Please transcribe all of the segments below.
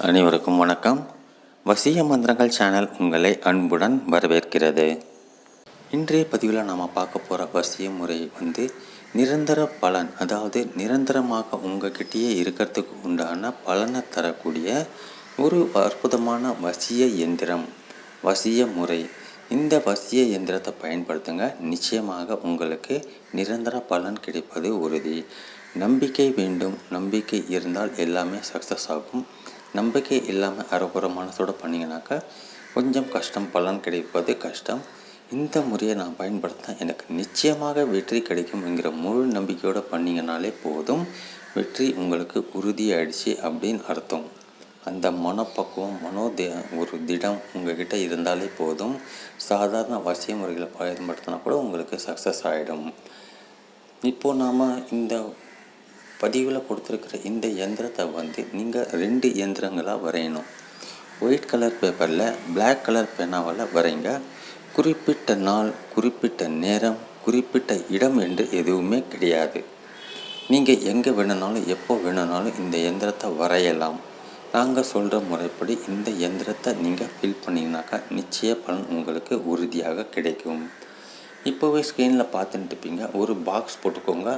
அனைவருக்கும் வணக்கம். வசிய மந்திரங்கள் சேனல் உங்களை அன்புடன் வரவேற்கிறது. இன்றைய பதிவில் நாம் பார்க்க போகிற வசிய முறை வந்து நிரந்தர பலன் அதாவது நிரந்தரமாக உங்ககிட்டயே இருக்கிறதுக்கு உண்டான பலனை தரக்கூடிய ஒரு அற்புதமான வசிய எந்திரம் வசிய முறை. இந்த வசிய எந்திரத்தை பயன்படுத்துங்க. நிச்சயமாக உங்களுக்கு நிரந்தர பலன் கிடைப்பது உறுதி. நம்பிக்கை வேண்டும். நம்பிக்கை இருந்தால் எல்லாமே சக்ஸஸ் ஆகும். நம்பிக்கை இல்லாமல் அறுபுற மனசோடு பண்ணிங்கனாக்கா கொஞ்சம் கஷ்டம் பலன் கிடைப்பது கஷ்டம். இந்த முறையை நான் பயன்படுத்தினா எனக்கு நிச்சயமாக வெற்றி கிடைக்கும்ங்கிற முழு நம்பிக்கையோடு பண்ணிங்கனாலே போதும். வெற்றி உங்களுக்கு உறுதியாயிடுச்சு அப்படின்னு அர்த்தம். அந்த மனப்பக்குவம் மனோதே ஒரு திடம் உங்ககிட்ட இருந்தாலே போதும். சாதாரண வசிய முறைகளை பயன்படுத்தினா கூட உங்களுக்கு சக்ஸஸ் ஆகிடும் இப்போது நாம் இந்த பதிவில் கொடுத்துருக்குற இந்த எந்திரத்தை வந்து நீங்கள் ரெண்டு எந்திரங்களாக வரையணும். ஒயிட் கலர் பேப்பரில் பிளாக் கலர் பேனாவால் வரைங்க. குறிப்பிட்ட நாள் குறிப்பிட்ட நேரம் குறிப்பிட்ட இடம் என்று எதுவுமே கிடையாது. நீங்கள் எங்கே வேணுனாலும் எப்போ வேணுனாலும் இந்த எந்திரத்தை வரையலாம். நாங்கள் சொல்கிற முறைப்படி இந்த எந்திரத்தை நீங்கள் ஃபில் பண்ணிங்கனாக்கா நிச்சய பலன் உங்களுக்கு உறுதியாக கிடைக்கும். இப்போவே ஸ்க்ரீனில் பார்த்துட்டு இருப்பீங்க. ஒரு பாக்ஸ் போட்டுக்கோங்க.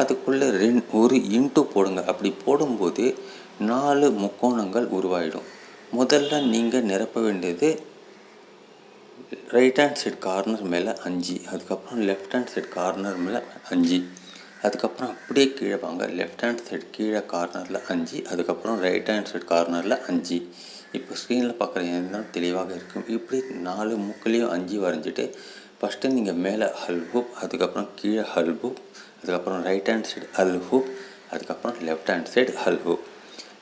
அதுக்குள்ளே ரெண் ஒரு இன்ட்டு போடுங்க. அப்படி போடும்போது நாலு முக்கோணங்கள் உருவாயிடும். முதல்ல நீங்கள் நிரப்ப வேண்டியது ரைட் ஹேண்ட் சைட் கார்னர் மேலே அஞ்சு அதுக்கப்புறம் லெஃப்ட் ஹேண்ட் சைட் கார்னர் மேலே அஞ்சு அதுக்கப்புறம் அப்படியே கீழே வாங்க. லெஃப்ட் ஹேண்ட் சைடு கீழே கார்னரில் அஞ்சு அதுக்கப்புறம் ரைட் ஹேண்ட் சைட் கார்னரில் அஞ்சு. இப்போ ஸ்க்ரீனில் பார்க்குற எந்திரம் தெளிவாக இருக்கும். இப்படி நாலு முக்குலேயும் அஞ்சு வரைஞ்சிட்டு ஃபஸ்ட்டு நீங்கள் மேலே ஹல் ஹூப் அதுக்கப்புறம் கீழே ஹல் ஹூப் அதுக்கப்புறம் ரைட் ஹேண்ட் சைடு ஹல் ஹூப் அதுக்கப்புறம் லெஃப்ட் ஹேண்ட் சைடு ஹல் ஹூப்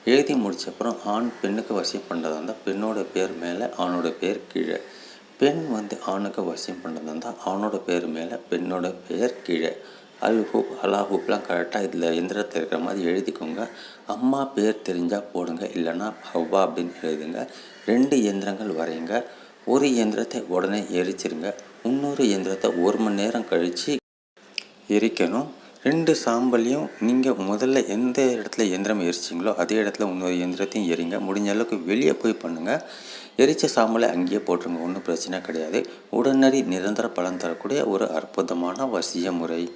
எழுதி முடிச்சப்பறம் ஆண் பெண்ணுக்கு வசியம் பண்ணுறதா இருந்தால் பெண்ணோட பேர் மேலே ஆணோட பேர் கீழே. பெண் வந்து ஆணுக்கு வசியம் பண்ணுறதா இருந்தால் ஆணோட பேர் மேலே பெண்ணோட பேர் கீழே. அல் ஹூப் அலா ஹூப்லாம் கரெக்டாக இதில் எந்திரத்தில் இருக்கிற மாதிரி எழுதிக்கோங்க. அம்மா பேர் தெரிஞ்சால் போடுங்க இல்லைன்னா ஹவ்வா அப்படின்னு எழுதுங்க. ரெண்டு எந்திரங்கள் வரைங்க ஒரு இயந்திரத்தை உடனே எரிச்சிருங்க. இன்னொரு எந்திரத்தை ஒரு மணி நேரம் கழித்து எரிக்கணும். ரெண்டு சாம்பலையும் நீங்கள் முதல்ல எந்த இடத்துல எந்திரம் எரிச்சிங்களோ அதே இடத்துல இன்னொரு எந்திரத்தையும் எரிங்க. முடிஞ்ச அளவுக்கு வெளியே போய் பண்ணுங்கள் எரித்த சாம்பலை அங்கேயே போட்டுருங்க. ஒன்றும் பிரச்சனை கிடையாது. உடனடி நிரந்தர பலன் தரக்கூடிய ஒரு அற்புதமான வசிய முறை